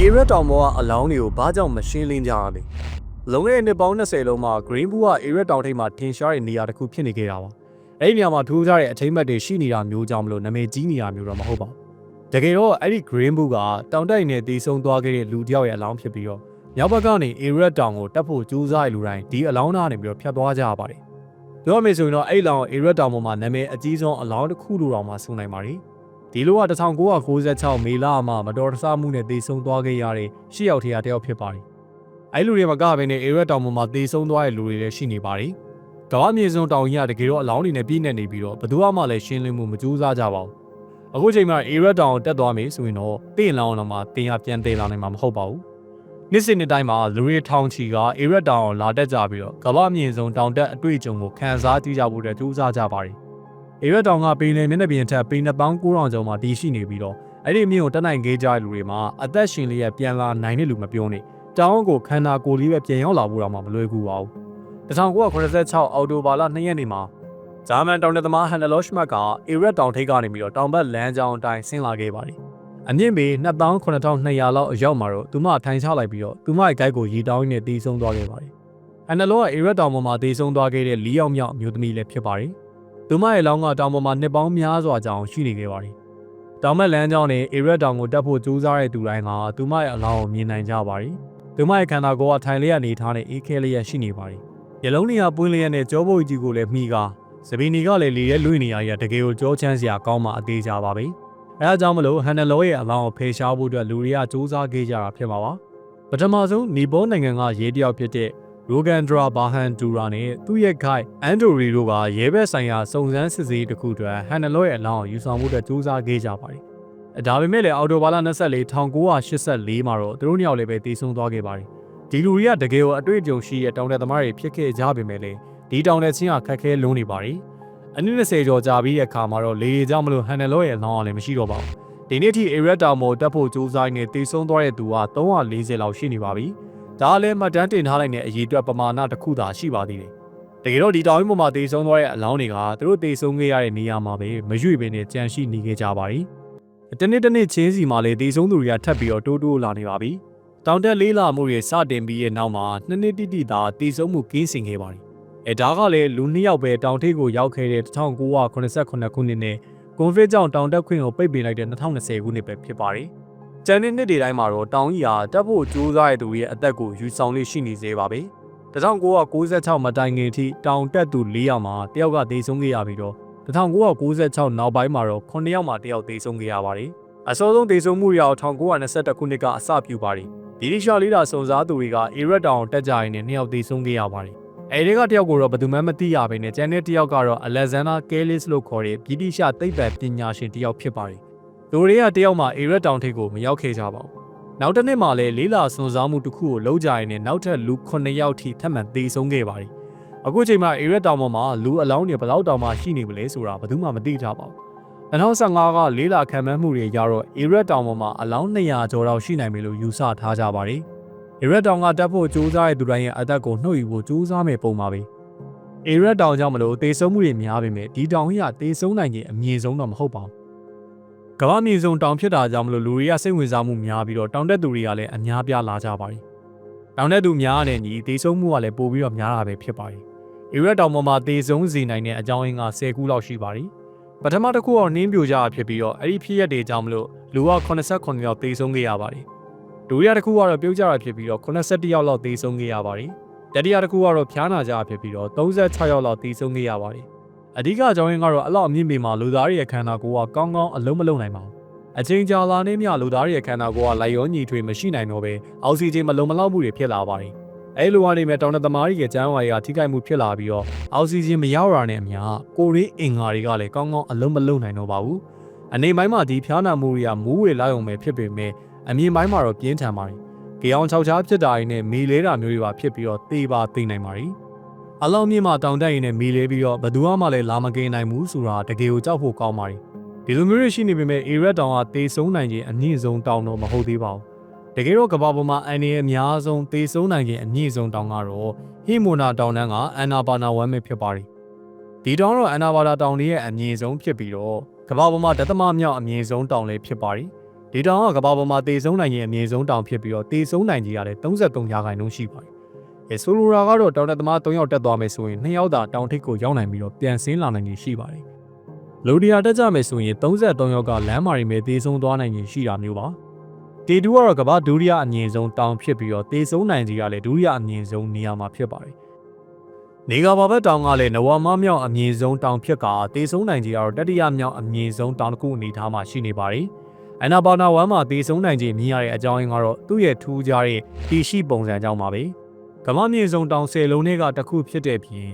အေရက်တောင်ပေါ်ကအလောင်းတွေကိုဘာကြောင့်မရှင်းလင်းကြရလဲလုံခဲ့တဲ့နှစ်ပေါင်း20လုံးမှာ Green Bull ကအေရက်တောင်ထိပ်မှာထင်ရှားတဲ့နေရာတစ်ခုဖြစ်နေခဲ့တာပါအဲ့ဒီနေရာမှာထူးခြားတဲ့အထိမ့်မှတ်တွေရှိနေတာမျိုးကြောင့်မလို့နာမည်ကြီးနေတာမျိုးတော့မဟုတ်ပါဘူးတကယ်တော့အဲ့ဒီ Green Bull ကတောင်တက်ရင်နဲ့တည်ဆုံသွားခဲ့တဲ့လူတစ်ယောက်ရဲ့အလောင်းဖြစ်ပြီးတော့မြောက်ဘက်ကနေအေရက်တောင်ကိုတက်ဖို့ကြိုးစားရလူတိုင်းဒီအလောင်းသားနေပြီးတော့ဖြတ်သွားကြရပါတယ်ပြောမယ်ဆိုရင်တော့အဲ့လောင်အေရက်တောင်ပေါ်မှာနာမည်အကြီးဆုံးအလောင်းတစ်ခုလိုတောင်မှဆိုနိုင်ပါတယ် ဒီလိုက1996မေလမှာမတော်တဆမှုနဲ့တေဆုံးသွားခဲ့ရတဲ့ရှစ်ယောက်ထရာတယောက်ဖြစ်ပါတယ်။အဲလူတွေမှာကပဲနဲ့အေရက်တောင်ပေါ်မှာတေဆုံးသွားတဲ့လူတွေလည်းရှိနေပါတယ်။ကမ္ဘာမြေဆုံးတောင်ကြီးကတကယ်တော့အလောင်းတွေနဲ့ပြည့်နေနေပြီးတော့ဘယ်သူမှလည်းရှင်းလင်းမှုမကြိုးစားကြပါဘူး။အခုချိန်မှာအေရက်တောင်ကိုတက်သွားပြီဆိုရင်တော့တင့်လောင်းတော့မှတင်ရပြန်သေးလာနိုင်မှာမဟုတ်ပါဘူး။နေ့စဉ်နေ့တိုင်းမှာလူတွေထောင်ချီကအေရက်တောင်ကိုလာတက်ကြပြီးတော့ကမ္ဘာမြေဆုံးတောင်တက်အတွေ့အကြုံကိုခန်းစားကြည့်ကြဖို့အတွက်ကြိုးစားကြပါတယ်။ အေရတောင်ကပင်လယ်မျက်နှာပြင်ထက်ပေ2900ကျော်မှာတည်ရှိနေပြီးတော့အဲ့ဒီမြို့ကိုတက်နိုင်ခဲ့ကြတဲ့လူတွေမှာအသက်ရှင်လျက်ပြန်လာနိုင်တဲ့လူမပြောနေတောင်းကိုခန္ဓာကိုယ်လေးပဲပြန်ရောက်လာဖို့တော့မှမလွယ်ကူပါဘူး1986အော်တိုဘာလ2ရက်နေ့မှာဂျာမန်တောင်တက်သမားဟန်နလော့ရှမတ်ကအေရက်တောင်ထိပ်ကနေပြီးတော့တောင်ဘက်လမ်းကြောင်းအတိုင်းဆင်းလာခဲ့ပါတယ်အမြင့်ပေ28200လောက်အရောက်မှာတော့သူမထိုင်ချလိုက်ပြီးတော့သူမရဲ့ဂိုက်ကိုရီတောင်းရင်းနဲ့တီးဆုံးသွားခဲ့ပါတယ်ဟန်နလောကအေရက်တောင်ပေါ်မှာတီးဆုံးသွားခဲ့တဲ့၄ယောက်မြောက်အမျိုးသမီးလည်းဖြစ်ပါတယ် သူမရဲ့လောင်းကတောင်ပေါ်မှာနှစ်ပေါင်းများစွာကြောင်ရှိနေခဲ့ပါတယ်။တောင်မက်လမ်းကြောင်းနဲ့အေရက်တောင်ကိုတက်ဖို့ကြိုးစားတဲ့သူတိုင်းကသူမရဲ့အလောင်းကိုမြင်နိုင်ကြပါတယ်။သူမရဲ့ခန္ဓာကိုယ်ကထိုင်လျက်နေထားတဲ့အေးခဲလျက်ရှိနေပါတယ်။ရလုံးနေရပွင့်လျက်နဲ့ကြောပုတ်ကြီးကိုလည်းမှီကာစပီနီကလည်းလေရဲလွင့်နေရတဲ့တကယ်ကိုကြောချမ်းစရာကောင်းမှအသေးကြပါပဲ။အဲဒါကြောင့်မလို့ဟန်နလောရဲ့အလောင်းကိုဖေရှားဖို့အတွက်လူတွေကစူးစမ်းခဲ့ကြတာဖြစ်မှာပါ။ပထမဆုံးနီပေါနိုင်ငံကရေးတယောက်ဖြစ်တဲ့ ရိုဂန်ဒရာဘာဟန်ဒူရာနဲ့သူ့ရဲ့ခိုင်အန်ဒိုရီတို့ကရဲဘက်ဆိုင်ရာစုံစမ်းစစ်ဆေးတစ်ခုအတွက်ဟန်နလောရဲ့အလောင်းကိုယူဆောင်မှုအတွက်စူးစမ်းခဲ့ကြပါတယ်။ဒါပေမဲ့လည်းအော်တိုဘာလ24 1984မှာတော့သူတို့နှစ်ယောက်လည်းပဲတည်ဆုံသွားခဲ့ပါတယ်။ဒီလူတွေကတကယ်ကိုအတွေ့အကြုံရှိတဲ့တောင်တက်သမားတွေဖြစ်ခဲ့ကြပေမဲ့လည်းဒီတောင်တက်ချင်းကခက်ခဲလုံးနေပါတယ်။အနည်း20ကျော်ကြာပြီးတဲ့အခါမှာတော့လေကြောင့်မလို့ဟန်နလောရဲ့အလောင်းကလည်းမရှိတော့ပါဘူး။ဒီနေ့ထိအေရက်တာမိုတက်ဖို့စူးစမ်းနေတည်ဆုံသွားတဲ့သူက340လောက်ရှိနေပါပြီ။ ဒါလည်းမှတ်တမ်းတင်ထားလိုက်တဲ့အရေးအတွက်ပမာဏတစ်ခုသာရှိပါသေးတယ်။တကယ်တော့ဒီတောင်ကြီးပေါ်မှာတေဆုံးသွားတဲ့အလောင်းတွေကသူတို့တေဆုံးခဲ့ရတဲ့နေရာမှာပဲမရွေ့ပင်နဲ့ကြန့်ရှိနေခဲ့ကြပါပြီ။တနေ့တစ်နေ့ချင်းစီမှာလေတေဆုံးသူတွေကထပ်ပြီးတော့တိုးတိုးလာနေပါပြီ။တောင်တက်လေးလာမှုတွေစတင်ပြီးရဲ့နောက်မှာနှစ်နှစ်တိတိသာတေဆုံးမှုကင်းစင်ခဲ့ပါတယ်။အဲဒါကလည်းလူနှစ်ယောက်ပဲတောင်ထိပ်ကိုရောက်ခဲ့တဲ့1989ခုနှစ်နဲ့ကွန်ဖရစ်ကြောင့်တောင်တက်ခွင့်ကိုပိတ်ပင်လိုက်တဲ့2020ခုနှစ်ပဲဖြစ်ပါတယ်။ ကျန်တဲ့နှစ်တွေတိုင်းမှာတော့တောင်ကြီးဟာတက်ဖို့ကြိုးစားရတဲ့သူရဲ့အသက်ကိုယူဆောင်လေးရှိနေသေးပါပဲ။1996မတိုင်ခင်ထိတောင်တက်သူ၄ယောက်မှာတယောက်ကသေဆုံးခဲ့ရပြီးတော့1996နောက်ပိုင်းမှာတော့9ယောက်မှာတယောက်သေဆုံးခဲ့ရပါတယ်။အစောဆုံးသေဆုံးမှုရအောင်1921ခုနှစ်ကအစပြုပါတယ်။ဒီလိရှာလေးတာစုံစားသူတွေကအေရက်တောင်တက်ကြရင်နဲ့နှစ်ယောက်သေဆုံးခဲ့ရပါတယ်။အဲဒီကတယောက်ကိုတော့ဘယ်သူမှမသိရဘဲနဲ့ကျန်တဲ့တယောက်ကတော့အလက်ဇန်နာကဲလစ်လို့ခေါ်တဲ့ဗြိတိရှသိပ္ပံပညာရှင်တယောက်ဖြစ်ပါတယ်။ လူတွေကတယောက်မှအေရက်တောင်ထိပ်ကိုမရောက်ခဲ့ကြပါဘူး။နောက်တစ်နှစ်မှလည်းလေးလာစွန်စားမှုတစ်ခုကိုလုံးကြရင်နဲ့နောက်ထပ်လူ9ယောက်ထိထပ်မံသေဆုံးခဲ့ပါတယ်။အခုချိန်မှာအေရက်တောင်ပေါ်မှာလူအလောင်းတွေဘယ်လောက်တောင်မှရှိနေမလဲဆိုတာဘယ်သူမှမသိကြပါဘူး။2015ကလေးလာခံမှန်းမှုတွေရတော့အေရက်တောင်ပေါ်မှာအလောင်း200ကျော်လောက်ရှိနိုင်ပြီလို့ယူဆထားကြပါတယ်။အေရက်တောင်ကတက်ဖို့ကြိုးစားတဲ့သူတိုင်းရဲ့အသက်ကိုနှုတ်ယူဖို့ကြိုးစားမယ်ပုံပါပဲ။အေရက်တောင်ကြောင့်မလို့သေဆုံးမှုတွေများပေမဲ့ဒီတောင်ကြီးကသေဆုံးနိုင်ခြင်းအမြင့်ဆုံးတော့မဟုတ်ပါဘူး။ ကမ္ဘာမြေစုံတောင်ဖြစ်တာကြောင့်မလို့လူတွေကစိတ်ဝင်စားမှုများပြီးတော့တောင်တက်သူတွေကလည်းအများပြားလာကြပါတယ်။တောင်တက်သူများတဲ့ညီသေဆုံးမှုကလည်းပိုပြီးတော့များတာပဲဖြစ်ပါတယ်။အီရက်တောင်ပေါ်မှာသေဆုံးစေနိုင်တဲ့အကြောင်းရင်းက10ခုလောက်ရှိပါတယ်။ပထမတစ်ခုကတော့နှင်းပြိုကြတာဖြစ်ပြီးတော့အဲ့ဒီဖြစ်ရက်တွေကြောင့်မလို့လူက89ယောက်သေဆုံးခဲ့ရပါတယ်။ဒုတိယတစ်ခုကတော့ပြုတ်ကြတာဖြစ်ပြီးတော့81ယောက်လောက်သေဆုံးခဲ့ရပါတယ်။တတိယတစ်ခုကတော့ဖျားနာကြတာဖြစ်ပြီးတော့36ယောက်လောက်သေဆုံးခဲ့ရပါတယ်။ အဓိကအကြောင်းရင်းကတော့အလောက်အမြင့်ပေမှာလူသားတွေရဲ့ခန္ဓာကိုယ်ကကောင်းကောင်းအလုံးမလုံးနိုင်ပါဘူး။အချိန်ကြာလာနေမြလူသားတွေရဲ့ခန္ဓာကိုယ်ကလိုက်ရောညီထွေမရှိနိုင်တော့ပဲအောက်ဆီဂျင်မလုံမလောက်မှုတွေဖြစ်လာပါတယ်။အဲလိုကနေမဲ့တောင်တသမားတွေရဲ့ကျန်းမာရေးကထိခိုက်မှုဖြစ်လာပြီးတော့အောက်ဆီဂျင်မရောက်ရတဲ့အမျှကိုယ်ရင်းအင်္ဂါတွေကလည်းကောင်းကောင်းအလုံးမလုံးနိုင်တော့ပါဘူး။အနေပိုင်းမှာဒီဖျားနာမှုတွေကမူးဝေလိုက်အောင်ပဲဖြစ်ပေမဲ့အမြင်ပိုင်းမှာတော့ပြင်းထန်ပါတယ်။ကြေအောင်ခြောက်ချားဖြစ်တာတွေနဲ့မေလဲတာမျိုးတွေပါဖြစ်ပြီးတော့သေပါသိနိုင်ပါတယ်။ အလောင်းမြင့်မှာတောင်တက်ရင်လည်းမီလေးပြီးတော့ဘယ်သူမှလည်းလာမကင်းနိုင်ဘူးဆိုတာတကယ်ကိုကြောက်ဖို့ကောင်းပါတယ်ဒီလိုမျိုးတွေရှိနေပေမဲ့အေရက်တောင်ကတေဆုံးနိုင်ခြင်းအမြင့်ဆုံးတောင်တော့မဟုတ်သေးပါဘူးတကယ်တော့ကမ္ဘာပေါ်မှာအန်ဒီရဲ့အများဆုံးတေဆုံးနိုင်ခြင်းအမြင့်ဆုံးတောင်ကတော့ဟီမိုနာတောင်တန်းကအန်နာဘာနာဝမ်ပဲဖြစ်ပါတယ်ဒီတောင်တော့အန်နာဘာနာတောင်လေးရဲ့အမြင့်ဆုံးဖြစ်ပြီးတော့ကမ္ဘာပေါ်မှာဒသမမြောက်အမြင့်ဆုံးတောင်လေးဖြစ်ပါတယ်ဒီဒီတောင်ကကဘာပေါ်မှာတေဆုံးနိုင်ရင်အမြင့်ဆုံးတောင်ဖြစ်ပြီးတော့တေဆုံးနိုင်ကြီးရတယ်33ရာခိုင်နှုန်းရှိပါတယ်။ အဲဆိုလိုတာကတော့တောင်တက်သမား3ယောက်တက်သွားမယ်ဆိုရင်2ယောက်သာတောင်ထိပ်ကိုရောက်နိုင်ပြီးတော့ပြန်ဆင်းလာနိုင်ကြီးရှိပါတယ်။လူဒီယာတက်ကြမယ်ဆိုရင်33ယောက်ကလမ်းမာရီမဲ့တေဆုံးသွားနိုင်ကြီးရှိတာမျိုးပါ။တေတူကတော့ကဘာဒုတိယအမြင့်ဆုံးတောင်ဖြစ်ပြီးတော့တေဆုံးနိုင်ကြီးကလည်းဒုတိယအမြင့်ဆုံးနေရာမှာဖြစ်ပါတယ်။နေကဘာဘက်တောင်ကလည်းနဝမမြောက်အမြင့်ဆုံးတောင်ဖြစ်ကတေဆုံးနိုင်ကြီးကတော့တတိယမြောက်အမြင့်ဆုံးတောင်တစ်ခုအနေထားမှာရှိနေပါတယ်။အနာဘာနာဝမ်မှာတေဆုံးနိုင်ခြင်းမြင်ရတဲ့အကြောင်းရင်းကတော့သူ့ရဲ့ထူးခြားတဲ့တီရှိပုံစံကြောင့်ပါပဲ။ ကမ္ဘာမြေဆုံးတောင်10လုံးတွေကတစ်ခုဖြစ်တဲ့ပြင်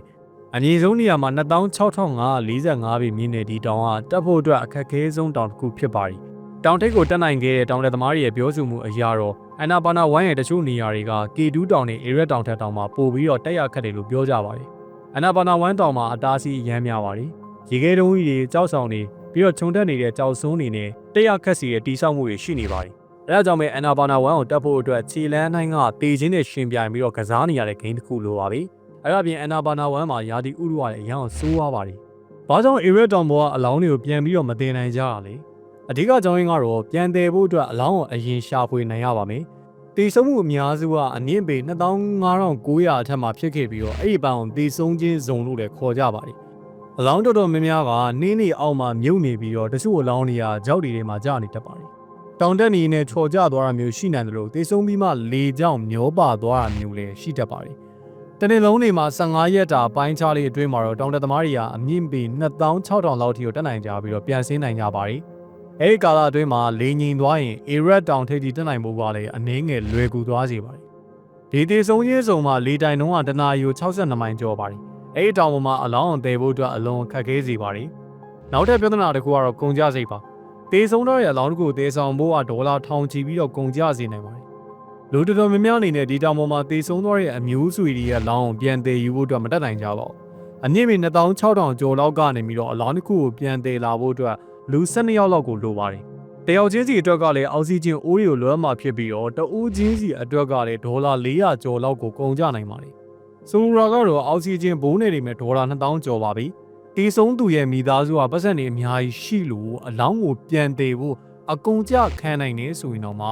အမြင့်ဆုံးနေရာမှာ26,545ပြီမြင့်နေဒီတောင်ကတက်ဖို့အတွက်အခက်အခဲဆုံးတောင်တစ်ခုဖြစ်ပါတယ်။တောင်ထိပ်ကိုတက်နိုင်ခဲ့တဲ့တောင်လက်သမားတွေရဲ့ပြောဆိုမှုအရတော့အနာဘာနာဝမ်ရဲ့တချို့နေရာတွေက K2 တောင်နဲ့ Area တောင်ထက်တောင်မှာပို့ပြီးတော့တက်ရခက်တယ်လို့ပြောကြပါတယ်။အနာဘာနာဝမ်တောင်မှာအတားစီအရမ်းများပါတယ်။ရေခဲတုံးကြီးတွေကြောက်ဆောင်တွေပြီးတော့ခြုံတက်နေတဲ့ကြောက်စုံးတွေနဲ့တက်ရခက်စီရဲ့တီးဆောက်မှုတွေရှိနေပါတယ်။အဲ ဒါကြောင့်ပဲအနာဘာနာဝမ်ကိုတက်ဖို့အတွက်ခြေလန်းတိုင်းကတေချင်းနဲ့ရှင်ပြိုင်ပြီးတော့ကစားနေရတဲ့ဂိမ်းတစ်ခုလိုပါပဲ။အဲဒါပြင်အနာဘာနာဝမ်မှာယာတီဥရုကလည်းအရန်ဆိုးသွားပါတယ်။ဘာကြောင့် Area တောင်ပေါ်ကအလောင်းတွေကိုပြန်ပြီးတော့မတင်နိုင်ကြတာလဲ။အဓိကကြောင်းရင်းကတော့ပြန်တယ်ဖို့အတွက်အလောင်းကိုအရင်ရှာဖွေနိုင်ရပါမယ်။တေဆုံးမှုအများစုကအနည်းပေ25,900အထက်မှာဖြစ်ခဲ့ပြီးတော့အဲ့ဒီပန်ကိုတေဆုံးခြင်းဇုံလို့လည်းခေါ်ကြပါတယ်။အလောင်းတော်တော်များများကနင်းနေအောက်မှာမြုပ်နေပြီးတော့တချို့အလောင်းတွေကကြောက်တွေတွေမှာကြာနေတတ်ပါတယ်။ တောင်တက်နေနဲ့ချော်ကျသွားတာမျိုးရှိနိုင်တယ်လို့တေဆုံးပြီးမှလေကြောင့်မျောပါသွားတာမျိုးလည်းရှိတတ်ပါတယ်။တနေ့လုံးနေမှာ15ရက်တာပိုင်းခြားလေးအတွင်းမှာတော့တောင်တက်သမားတွေကအမြင့်ပေ2600လောက်ထိကိုတက်နိုင်ကြပြီးတော့ပြန်ဆင်းနိုင်ကြပါတယ်။အဲဒီကာလအတွင်းမှာလေငိန်သွားရင် Arat တောင်ထိပ်ထိတက်နိုင်ဖို့ကလည်းအနည်းငယ်လွယ်ကူသွားစေပါတယ်။ဒီတေဆုံးချင်းစုံမှာလေတိုင်တုံးကတနာရီကို62မိုင်ကျော်ပါတယ်။အဲဒီတောင်ပေါ်မှာအလောင်းအောင်တည်ဖို့အတွက်အလွန်ခက်ခဲစေပါတယ်။နောက်ထပ်ပြဿနာတစ်ခုကတော့ကုန်ကြစိတ်ပါ။ တေဆုံးတော့ရဲ့အလောင်းတစ်ခုကိုတေဆောင်ဖို့ကဒေါ်လာထောင်ချီပြီးတော့ကုန်ကြစေနိုင်ပါတယ်။လူတော်တော်များများအနေနဲ့ဒီတောင်ပေါ်မှာတေဆုံးတော့ရဲ့အမျိုးစုတွေရဲ့လောင်းကိုပြန်တည်ယူဖို့အတွက်မတက်နိုင်ကြပါဘူး။အနည်းမေ2600ကျော်လောက်ကနေပြီးတော့အလောင်းတစ်ခုကိုပြန်တည်လာဖို့အတွက်လူ12ယောက်လောက်ကိုလိုပါတယ်။တယောက်ချင်းစီအတွက်ကလည်းအောက်ဆီဂျင်အိုးတွေကိုလွှမ်းမှာဖြစ်ပြီးတော့တဦးချင်းစီအတွက်ကလည်းဒေါ်လာ400ကျော်လောက်ကိုကုန်ကြနိုင်ပါတယ်။ဆိုလိုတာကတော့အောက်ဆီဂျင်ဘိုးနေတွေမဲ့ဒေါ်လာ2000ကျော်ပါပြီ။ တီဆုံးသူရဲ့မိသားစုကပတ်စံနေအများကြီးရှိလို့အလောင်းကိုပြန်တည်ဖို့အကုန်ကြခံနိုင်နေဆိုရင်တော့မှ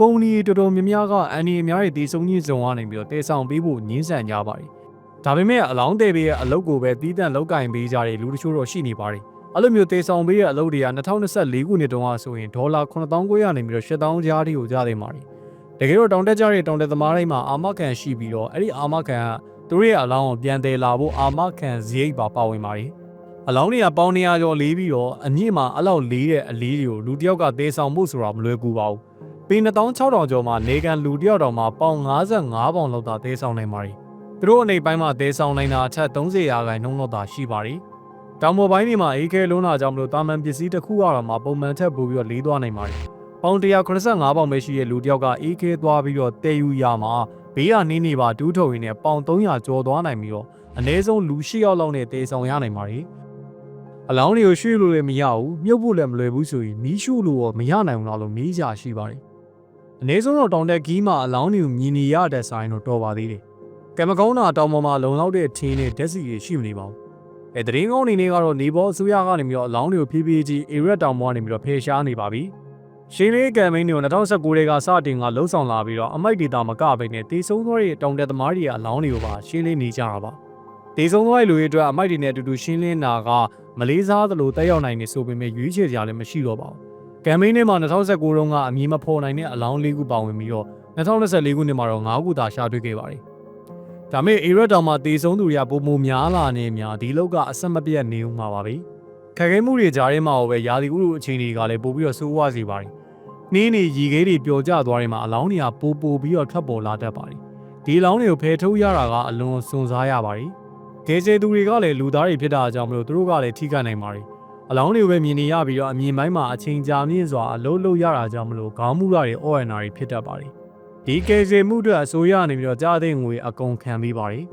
ကုမ္ပဏီတော်တော်များများကအန်ဒီအများကြီးတီဆုံးကြီးစုံကနေပြီးတော့တည်ဆောင်ပေးဖို့ညှင်းဆန်ကြပါတယ်။ဒါပေမဲ့အလောင်းတဲ့ပေးရဲ့အလုပ်ကိုပဲတီးတန့်လောက်ကင်ပေးကြတဲ့လူတချို့တော့ရှိနေပါတယ်။အဲ့လိုမျိုးတေဆောင်ပေးရဲ့အလုပ်တွေက2024ခုနှစ်တုန်းကဆိုရင်ဒေါ်လာ9900နေပြီးတော့8000ကြားထိကိုကြားသိမှာတယ်။တကယ်တော့တောင်တက်ကြတဲ့တောင်တက်သမားတိုင်းမှာအာမခံရှိပြီးတော့အဲ့ဒီအာမခံကသူတို့ရဲ့အလောင်းကိုပြန်တည်လာဖို့အာမခံစရိတ်ပါပါဝင်ပါတယ်။ အလောင်းတွေကပေါင်း200ကျော်လေးပြီးတော့အမြင့်မှာအဲ့လောက်လေးတဲ့အလေးတွေကိုလူတစ်ယောက်ကတေဆောင်မှုဆိုတာမလွယ်ကူပါဘူး။ပေ2600ကျော်မှာနေကန်လူတစ်ယောက်တော်မှာပေါင်55ပေါင်လောက်သာတေဆောင်နိုင်ပါတယ်။သူတို့အနေပိုင်းမှာတေဆောင်နိုင်တာအထက်30ရာခိုင်နှုန်းလောက်သာရှိပါတယ်။တောင်ပေါ်ပိုင်းတွေမှာအေးခဲလုံးလာကြောင့်မလို့တာမန်ပစ္စည်းတစ်ခုကတော့မှပုံမှန်ထက်ပိုပြီးတော့လေးသွားနိုင်ပါတယ်။ပေါင်185ပေါင်ပဲရှိတဲ့လူတစ်ယောက်ကအေးခဲသွားပြီးတော့တေယူရမှာဘေးကနင်းနေပါတူးထုတ်ရင်းနဲ့ပေါင်300ကျော်သွားနိုင်ပြီးတော့အနည်းဆုံးလူ8ယောက်လောက်နဲ့တေဆောင်ရနိုင်ပါတယ်။ အလောင်းတွေကိုရွှေ့လို့လည်းမရဘူးမြုပ်ဖို့လည်းမလွယ်ဘူးဆိုရင်မီးရှို့လို့ရောမရနိုင်ဘူးလားလို့မေးကြရှိပါတယ်။အနည်းဆုံးတော့တောင်တက်ကြီးမှာအလောင်းတွေကိုမြင်နေရတဲ့ဆိုင်တော့တော်ပါသေးတယ်။ကံမကောင်းတာတောင်ပေါ်မှာလုံလောက်တဲ့ထင်းနဲ့ဓာတ်စီတွေရှိမနေပါဘူး။အဲတရင်ကောင်းနေနေကတော့နေဘောအစိုးရကနေပြီးတော့အလောင်းတွေကိုဖြည်းဖြည်းချင်း area တောင်ပေါ်ကနေပြီးတော့ဖယ်ရှားနေပါပြီ။ရှင်းလေးကမ်ပိန်းတွေကို2019တွေကစတင်ကလှုပ်ဆောင်လာပြီးတော့အမိုက်ဒေတာမကဘဲနဲ့တေဆုံးသောရဲ့တောင်တက်သမားတွေရဲ့အလောင်းတွေကိုပါရှင်းလင်းနေကြတာပါ။တေဆုံးသောရဲ့လူတွေအတွက်အမိုက်တွေနဲ့အတူတူရှင်းလင်းတာက မလေးစားသလိုတက်ရောက်နိုင်နေဆိုပေမဲ့ရွေးချယ်ကြလည်းမရှိတော့ပါဘူး။ကမ်ပိန်းထဲမှာ2019တုန်းကအမည်မဖော်နိုင်တဲ့အလောင်း၄ခုပါဝင်ပြီးတော့2024ခုနှစ်မှာတော့9ခုသာရှာတွေ့ခဲ့ပါတယ်။ဒါပေမဲ့ area တောင်မှာတေဆုံးသူတွေကပုံမများလာနေများဒီလောက်ကအဆက်မပြတ်နေဦးမှာပါပဲ။ခက်ခဲမှုတွေကြားထဲမှာပဲရာသီဥတုအခြေအနေကလည်းပို့ပြီးတော့ဆိုးဝါးစေပါတယ်။နှင်းနေရီခဲတွေပျော်ကျသွားတယ်မှာအလောင်းတွေကပိုပိုပြီးတော့ထွက်ပေါ်လာတတ်ပါတယ်။ဒီအလောင်းတွေကိုဖယ်ထုတ်ရတာကအလွန်စွန့်စားရပါတယ်။ ဒေကျေသူတွေကလည်းလူသားတွေဖြစ်တာကြောင့်မလို့သူတို့ကလည်းထိခိုက်နိုင်ပါတယ်။အလောင်းတွေကိုပဲမြင်နေရပြီးတော့အမြင်ပိုင်းမှာအချိန်ကြာမြင့်စွာအလုံးလုံးရတာကြောင့်မလို့ခေါင်းမှုရတွေအော်ရနာတွေဖြစ်တတ်ပါတယ်။ဒီကေကျေမှုတွေအစိုးရနေပြီးတော့ကြားသိငွေအကုန်ခံပြီးပါတယ်။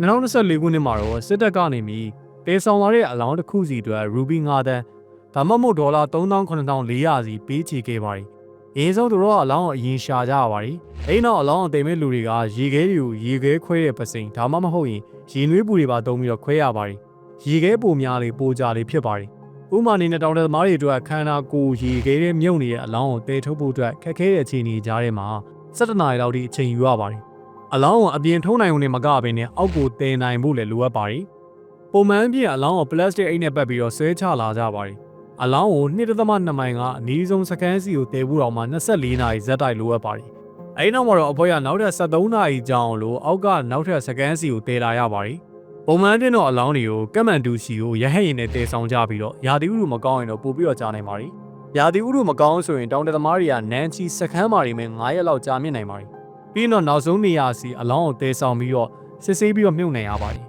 2024ခုနှစ်မှာတော့စစ်တပ်ကနေပြီးတေဆောင်လာတဲ့အလောင်းတစ်ခုစီအတွက် Ruby 9တန်းဒါမှမဟုတ်ဒေါ်လာ39,400စီပေးချေခဲ့ပါတယ်။ အရင်ဆုံးသူတို့ကအလောင်းကိုအရင်ရှာကြရပါတယ်။အဲဒီနောက်အလောင်းအသိမဲ့လူတွေကရေခဲတွေကိုရေခဲခွဲတဲ့ပစိန်ဒါမှမဟုတ်ရင်ရေနွေးပူတွေပါတုံးပြီးတော့ခွဲရပါတယ်။ရေခဲပုံများလေးပိုကြလေးဖြစ်ပါတယ်။ဥမာအနေနဲ့တောင်တသမားတွေအတွက်ခန္ဓာကိုယ်ရေခဲတဲ့မြုပ်နေတဲ့အလောင်းကိုတဲထုတ်ဖို့အတွက်ခက်ခဲတဲ့အခြေအနေကြားထဲမှာ17နာရီလောက်ထိအချိန်ယူရပါတယ်အလောင်းကိုအပြင်ထုံးနိုင်ုံနဲ့မကဘဲနဲ့အောက်ကိုတဲနိုင်ဖို့လည်းလိုအပ်ပါတယ်ပုံမှန်အပြင်အလောင်းကိုပလတ်စတစ်အိတ်နဲ့ပတ်ပြီးတော့ဆွဲချလာကြပါတယ် အလောင်းကို2.2မိုင်ကအနည်းဆုံးစကန်စီကိုတဲဖို့တော့မှ24နာရီဇက်တိုက်လိုအပ်ပါတယ်အဲဒီနောက်မှာတော့အဖွဲကနောက်ထပ်73နာရီကြာအောင်လို့အောက်ကနောက်ထပ်စကန်စီကိုတဲလာရပါတယ်ပုံမှန်တင်တော့အလောင်းတွေကိုကက်မန်တူစီကိုရဟတ်ရင်နဲ့တဲဆောင်ကြပြီးတော့ယာတီဥလူမကောင်းရင်တော့ပို့ပြီးတော့ကြာနိုင်ပါတယ်ယာတီဥလူမကောင်းဆိုရင်တောင်တသမားတွေကနန်းချီစခန်းမာတွေမဲ့9ရက်လောက်ကြာမြင့်နိုင်ပါတယ်ပြီးတော့နောက်ဆုံးနေရာစီအလောင်းကိုတဲဆောင်ပြီးတော့စစ်ဆေးပြီးတော့မြုပ်နိုင်ရပါတယ်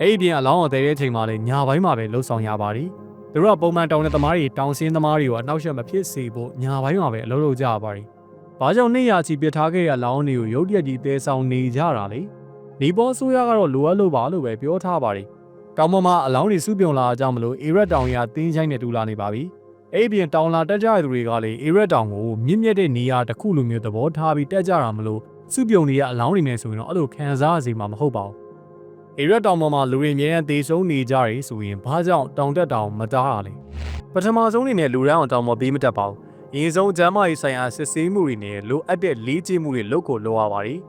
အဲ့ဒီပြင်အလောင်းကိုတဲတဲ့အချိန်မှာလည်းညာပိုင်းမှာပဲလှုပ်ဆောင်ရပါတယ် သူတို့ကပုံမှန်တောင်တဲ့သမားတွေတောင်စင်းသမားတွေကိုအနှောက်အယှက်မဖြစ်စေဖို့ညာပိုင်းမှာပဲအလုပ်လုပ်ကြရပါတယ်ဘာကြောင့်နေရာချီပစ်ထားခဲ့တဲ့အလောင်းတွေကိုရုတ်တရက်ကြီးတဲဆောင်နေကြတာလဲနေပေါ်ဆိုးရကတော့လိုအပ်လို့ပါလို့ပဲပြောထားပါတယ်တောင်ပေါ်မှာအလောင်းတွေစုပြုံလာကြမလို့အေရက်တောင်ရတင်းချိုင်းနဲ့တူလာနေပါပြီအဲ့ဒီပြင်တောင်လာတက်ကြရသူတွေကလည်းအေရက်တောင်ကိုမြင့်မြတ်တဲ့နေရာတစ်ခုလိုမျိုးသဘောထားပြီးတက်ကြတာမလို့စုပြုံနေရအလောင်းတွေနဲ့ဆိုရင်တော့အဲ့လိုခံစားရစီမှာမဟုတ်ပါဘူး အေရက်တောင်ပေါ်မှာလူတွေအများကြီးသေဆုံးနေကြရဆိုရင်ဘာကြောင့်တောင်တက်တောင်မတားတာလဲပထမဆုံးအနေနဲ့လူရန်အောင်တောင်ပေါ်ပြီးမတက်ပါဘူးအရင်ဆုံးကျမ်းမာရေးဆိုင်ရာစစ်ဆေးမှုတွေနဲ့လိုအပ်တဲ့လေးကျင့်မှုတွေလုပ်ကိုလုပ်ရပါတယ်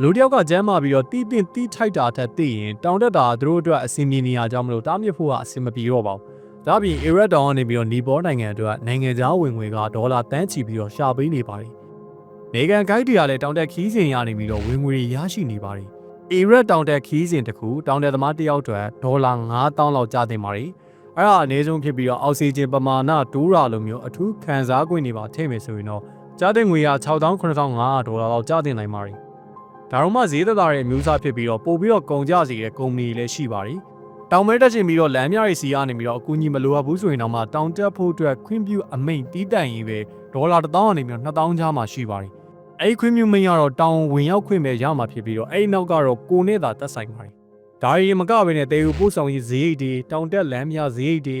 လူတစ်ယောက်ကကျမ်းမာပြီးတော့တီးတင်တီးထိုက်တာထက်သိရင်တောင်တက်တာသူတို့အတွက်အဆင်ပြေနေရကြောင်းမလို့တားမြစ်ဖို့ကအဆင်မပြေတော့ပါဘူး။ဒါပြင်အီရက်တောင်ကနေပြီးတော့နီပေါ်နိုင်ငံအတွက်နိုင်ငံခြားဝင်ငွေကဒေါ်လာတန်းချီပြီးတော့ရှာပေးနေပါတယ်။နေကန်ဂိုက်တွေကလည်းတောင်တက်ခီးစဉ်ရနေပြီးတော့ဝင်ငွေတွေရရှိနေပါတယ်။ အီရက်တောင်တက်ခီးစဉ်တစ်ခုတောင်တက်သမားတစ်ယောက်အတွက်ဒေါ်လာ9000လောက်ကျတင်ပါတယ်။အဲ့ဒါအနည်းဆုံးဖြစ်ပြီးတော့အောက်ဆီဂျင်ပမာဏတိုးရာလိုမျိုးအထူးခံစား권တွေပါထည့်မယ်ဆိုရင်တော့ကျတဲ့ငွေက69,500ဒေါ်လာလောက်ကျတင်နိုင်ပါတယ်။ဒါတော့မှဈေးသက်သာတဲ့အမျိုးအစားဖြစ်ပြီးတော့ပို့ပြီးတော့ကုန်ကြစီတဲ့ကုမ္ပဏီလည်းရှိပါတယ်။တောင်မဲတက်ချင်ပြီးတော့လမ်းမြရီစီကနေပြီးတော့အကူအညီမလိုအပ်ဘူးဆိုရင်တော့မှတောင်တက်ဖို့အတွက်ခွင့်ပြုအမိန့်တီးတန့်ရေးပဲဒေါ်လာ1000ကနေပြီးတော့2000ကျားမှရှိပါတယ်။ အဲ့ဒီခွင့်ပြုမိန့်ကတော့တောင်ဝင်ရောက်ခွင့်ပဲရမှာဖြစ်ပြီးတော့အဲ့ဒီနောက်ကတော့ကိုနဲ့သာတက်ဆိုင်ပါတယ်။ဒါရီမကဘဲနဲ့တေယူပို့ဆောင်ရေးဈေးရိတ်တွေတောင်တက်လမ်းမြဈေးရိတ်တွေ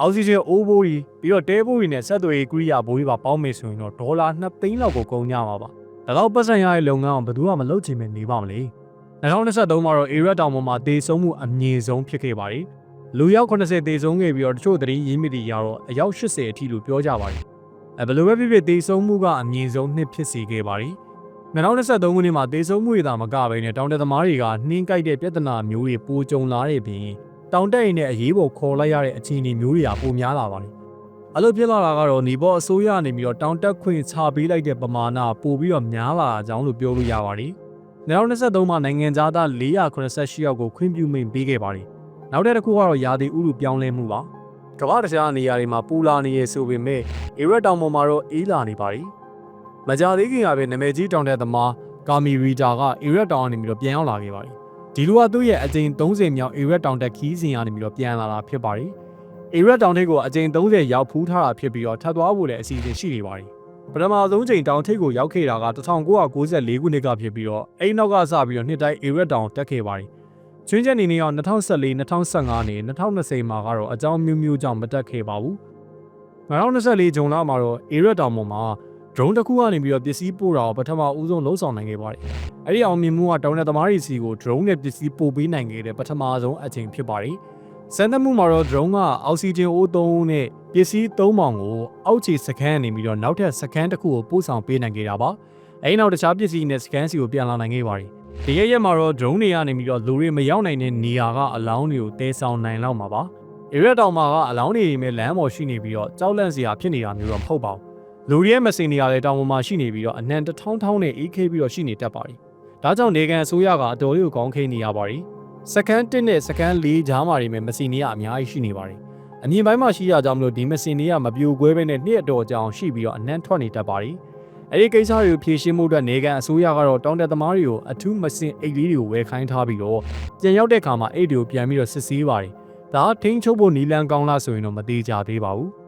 အောက်ဆီဂျင်အိုးဘိုးကြီးပြီးတော့တဲဘိုးကြီးနဲ့ဆက်သွယ်ရေးကိရိယာဘိုးကြီးပါပေါင်းမယ်ဆိုရင်တော့ဒေါ်လာ2သိန်းလောက်ကိုကုန်ကြမှာပါ။ဒါတော့ပတ်စံရတဲ့လုပ်ငန်းအောင်ဘယ်သူမှမလုပ်ချင်ပဲနေပါမလဲ။2023မှာတော့ area တောင်ပေါ်မှာဒေဆုံးမှုအမြင့်ဆုံးဖြစ်ခဲ့ပါတယ်။လူရောက်80ဒေဆုံးခဲ့ပြီးတော့တချို့သတင်းရင်းမြစ်တွေရတော့အယောက်80အထိလို့ပြောကြပါတယ်။ အဲဘယ်လိုပဲဖြစ်ဖြစ်ဒေဆုံးမှုကအမြင့်ဆုံးနှစ်ဖြစ်စေခဲ့ပါတယ်။2023ခုနှစ်မှာဒေဆုံးမှုတွေသာမကဘဲနဲ့တောင်တက်သမားတွေကနှင်းကြိုက်တဲ့ပြဿနာမျိုးတွေပိုကြုံလာတဲ့ပြင်တောင်တက်ရင်နဲ့အရေးပေါ်ခေါ်လိုက်ရတဲ့အခြေအနေမျိုးတွေကပိုများလာပါတယ်။အဲ့လိုဖြစ်လာတာကတော့နေပေါ်အစိုးရနေပြီးတော့တောင်တက်ခွင့်ချပေးလိုက်တဲ့ပမာဏပိုပြီးတော့များလာကြောင်းလို့ပြောလို့ရပါတယ်။2023မှာနိုင်ငံသားသား488ယောက်ကိုခွင့်ပြုမိန့်ပေးခဲ့ပါတယ်။နောက်တဲ့တစ်ခုကတော့ယာတီဥရုပြောင်းလဲမှုပါ။ ကမ္ဘာတခြားနေရာတွေမှာပူလာနေရဆိုပေမဲ့အေရက်တောင်ပေါ်မှာတော့အေးလာနေပါတယ်။မကြသေးခင်ကပဲနာမည်ကြီးတောင်တက်သမားကာမီရီတာကအေရက်တောင်ကနေပြီးတော့ပြန်ရောက်လာခဲ့ပါတယ်။ဒီလိုကသူ့ရဲ့အကြိမ်30မြောက်အေရက်တောင်တက်ခီးစဉ်ကနေပြီးတော့ပြန်လာတာဖြစ်ပါတယ်။အေရက်တောင်ထိပ်ကိုအကြိမ်30ရောက်ဖူးထားတာဖြစ်ပြီးတော့ထပ်သွားဖို့လည်းအစီအစဉ်ရှိနေပါတယ်။ပထမဆုံးချိန်တောင်ထိပ်ကိုရောက်ခဲ့တာက1994ခုနှစ်ကဖြစ်ပြီးတော့အဲ့နောက်ကစပြီးတော့နှစ်တိုင်းအေရက်တောင်တက်ခဲ့ပါတယ်။ ကျွင်းချက်နေနေအောင်2014 2015နဲ့2020မှာကတော့အကြောင်းမျိုးမျိုးကြောင့်မတက်ခဲ့ပါဘူး။2024ဂျုံလမှာတော့အေရက်တောင်ပေါ်မှာ drone တစ်ခုကနေပြီးတော့ပစ္စည်းပို့တာကိုပထမဦးဆုံးလှုံ့ဆော်နိုင်ခဲ့ပါတယ်။အဲ့ဒီအောင်မြင်မှုကတောင်နယ်သမားတွေစီကို drone နဲ့ပစ္စည်းပို့ပေးနိုင်ခဲ့တဲ့ပထမဆုံးအချိန်ဖြစ်ပါတယ်။စမ်းသပ်မှုမှာတော့ drone ကအောက်ဆီဂျင်အိုးသုံးနဲ့ပစ္စည်းသုံးပေါင်ကိုအောက်ခြေစကန်နေပြီးတော့နောက်ထပ်စကန်တစ်ခုကိုပို့ဆောင်ပေးနိုင်ခဲ့တာပါ။အဲဒီနောက်တခြားပစ္စည်းနဲ့စကန်စီကိုပြန်လာနိုင်ခဲ့ပါတယ်။ ဒီရက်ရက်မှာတော့ drone တွေကနေပြီးတော့လူတွေမရောက်နိုင်တဲ့နေရာကအလောင်းတွေကိုတဲဆောင်နိုင်လောက်မှာပါ။ area တောင်မှာကအလောင်းတွေမဲ့လမ်းပေါ်ရှိနေပြီးတော့ကြောက်လန့်စရာဖြစ်နေတာမျိုးတော့မဟုတ်ပါဘူး။လူတွေရဲ့မစင်နေရာတွေတောင်ပေါ်မှာရှိနေပြီးတော့အနှံတထောင်းထောင်းနဲ့ AK ပြီးတော့ရှိနေတတ်ပါတယ်။ဒါကြောင့်နေကန်အစိုးရကအတော်လေးကိုကောင်းခိနေရပါတယ်။စကန်1နဲ့စကန်4ကြားမှာတွေမဲ့မစင်နေရအများကြီးရှိနေပါတယ်။အမြင်ပိုင်းမှာရှိရကြောင်းမလို့ဒီမစင်တွေကမပြိုကွဲပဲနဲ့နှစ်အတော်ကြောင်ရှိပြီးတော့အနှံထွက်နေတတ်ပါတယ်။ အဲဒီကိစ္စတွေကိုဖြေရှင်းမှုအတွက်နေကန်အစိုးရကတော့တောင်တက်သမားတွေကိုအထူးမစင်အိတ်လေးတွေကိုဝယ်ခိုင်းထားပြီးတော့ပြန်ရောက်တဲ့အခါမှာအိတ်တွေကိုပြန်ပြီးတော့စစ်ဆေးပါတယ်။ဒါထိန်းချုပ်ဖို့နီလန်ကောင်းလားဆိုရင်တော့မသေးကြသေးပါဘူး။